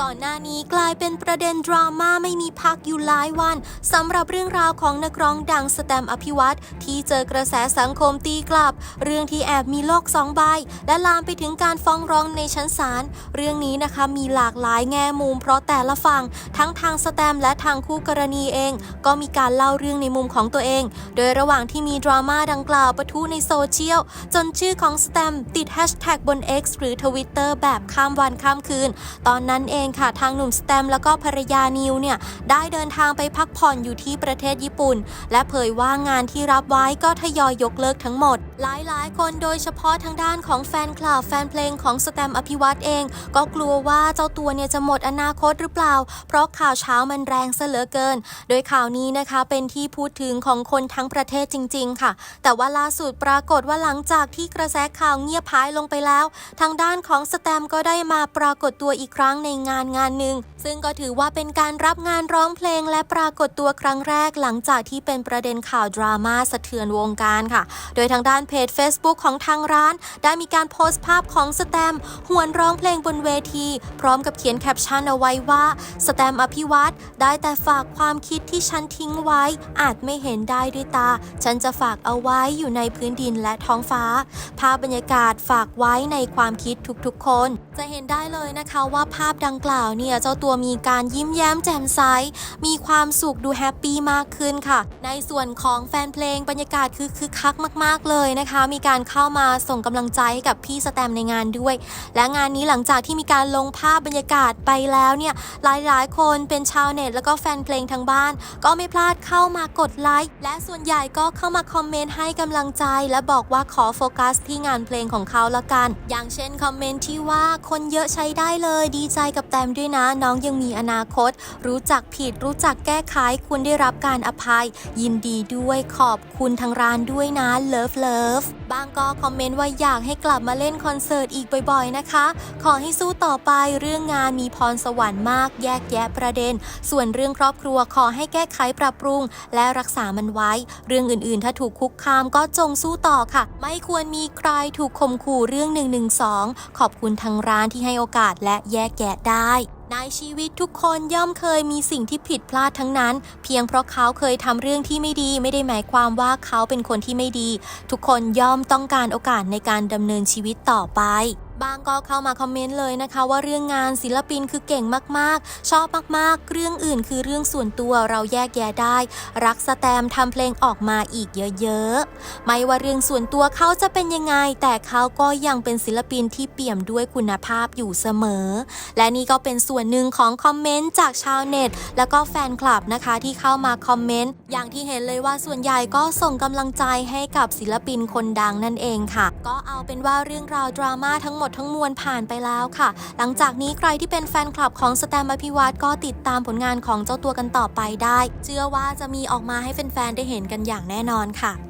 ก่อนหน้านี้กลายเป็นประเด็นดราม่าไม่มีพักอยู่หลายวันสำหรับเรื่องราวของนักร้องดังสแตมอภิวัตที่เจอกระแสสังคมตีกลับ เรื่องที่แอบมีโลกสองใบ และลามไปถึงการฟ้องร้องในชั้นศาลเรื่องนี้นะคะมีหลากหลายแง่มุม เพราะแต่ละฝั่งทั้งทางสแตมและทางคู่กรณีเอง ก็มีการเล่าเรื่องในมุมของตัวเอง โดยระหว่างที่มีดราม่าดังกล่าวปะทุในโซเชียลจนชื่อของสแตมติดแฮชแท็กบน X หรือ Twitter แบบข้ามวันข้ามคืน ตอนนั้นเองค่ะ ทางหนุ่มสแตมแล้วก็ภรรยานิวเนี่ยได้เดินทางไปพักผ่อนอยู่ที่ประเทศญี่ปุ่น และเผยว่างานที่รับไว้ก็ทยอยยกเลิกทั้งหมด หลายๆ คนโดยเฉพาะทางด้านของแฟนคลับแฟนเพลงของสแตมอภิวัตเอง ก็กลัวว่าเจ้าตัวเนี่ยจะหมดอนาคตหรือเปล่า เพราะข่าวเช้ามันแรงซะเหลือเกิน โดยข่าวนี้นะคะเป็นที่พูดถึงของคนทั้งประเทศจริง ๆ ค่ะ แต่ว่าล่าสุดปรากฏว่าหลังจากที่กระแสข่าวเงียบหายลงไปแล้ว ทางด้านของสแตมก็ได้มาปรากฏตัวอีกครั้งในงานงานหนึ่ง ซึ่งก็ถือว่าเป็นการรับงานร้องเพลงและปรากฏตัวครั้งแรกหลังจากที่เป็นประเด็นข่าวดราม่าสะเทือนวงการค่ะ โดยทางด้านเพจ Facebook ของทางร้าน ได้มีการโพสต์ภาพของสแตมหวนร้องเพลงบนเวที พร้อมกับเขียนแคปชั่นเอาไว้ว่าสแตมอภิวัตได้แต่ฝากความคิดที่ฉันทิ้งไว้ อาจไม่เห็นได้ด้วยตา ฉันจะฝากเอาไว้อยู่ในพื้นดินและท้องฟ้า ภาพบรรยากาศฝากไว้ในความคิดทุกๆคน จะเห็นได้เลยนะคะว่าภาพดังกล่าวเนี่ยเจ้าตัวมีการยิ้มแย้มแจ่มใส มีความสุขดูแฮปปี้มากขึ้นค่ะ ในส่วนของแฟนเพลงบรรยากาศคือคึกคักมาก ๆ เลยนะคะ มีการเข้ามาส่งกำลังใจให้กับพี่สแตมในงานด้วย และงานนี้หลังจากที่มีการลงภาพบรรยากาศไปแล้วเนี่ยหลายๆ คนเป็นชาวเน็ตแล้วก็แฟนเพลงทางบ้าน ก็ไม่พลาดเข้ามากดไลค์และส่วนใหญ่ก็เข้ามาคอมเมนต์ให้กำลังใจ และบอกว่าขอโฟกัสที่งานเพลงของเขาละกัน อย่างเช่นคอมเมนต์ที่ว่าคนเยอะใช้ได้เลยดีใจกับแตมด้วยนะน้องยังมีอนาคต รู้จักผิด รู้จักแก้ไขคุณได้รับการอภัย ยินดีด้วยขอบคุณทางร้านด้วยนะเลิฟเลิฟบางก็คอมเมนต์ว่าอยากให้กลับมาเล่นคอนเสิร์ตอีกบ่อยๆนะคะ ขอให้สู้ต่อไปเรื่องงานมีพรสวรรค์มากแยกแยะประเด็น ส่วนเรื่องครอบครัวขอให้แก้ไขปรับปรุง และรักษามันไว้ เรื่องอื่นๆ ถ้าถูกคุกคามก็จงสู้ต่อค่ะ ไม่ควรมีใครถูกข่มขู่เรื่อง112ขอบคุณทางร้านที่ให้โอกาสและแยกแยะได้ในชีวิตทุกคนย่อมเคยมีสิ่งที่ผิดพลาดทั้งนั้น เพียงเพราะเขาเคยทำเรื่องที่ไม่ดีไม่ได้หมายความว่าเขาเป็นคนที่ไม่ดี ทุกคนย่อมต้องการโอกาสในการดำเนินชีวิตต่อไป บางก็เข้ามาคอมเมนต์เลยนะคะว่าเรื่องงานศิลปินคือเก่งมากๆ ชอบมากๆ เรื่องอื่นคือเรื่องส่วนตัวเราแยกแยะได้ รักสแตมทำเพลงออกมาอีกเยอะๆ ไม่ว่าเรื่องส่วนตัวเขาจะเป็นยังไง แต่เขาก็ยังเป็นศิลปินที่เปี่ยมด้วยคุณภาพอยู่เสมอ และนี่ก็เป็นส่วนหนึ่งของคอมเมนต์จากชาวเน็ต แล้วก็แฟนคลับนะคะที่เข้ามาคอมเมนต์อย่างที่เห็นเลยว่าส่วนใหญ่ก็ส่งกำลังใจให้กับศิลปินคนดังนั่นเองค่ะ ก็เอาเป็นว่าเรื่องราวดราม่าทั้งหมดทั้งมวลผ่านไปแล้วค่ะ หลังจากนี้ใครที่เป็นแฟนคลับของสแตมป์อภิวัตก็ติดตามผลงานของเจ้าตัวกันต่อไปได้ เชื่อว่าจะมีออกมาให้แฟนๆได้เห็นกันอย่างแน่นอนค่ะ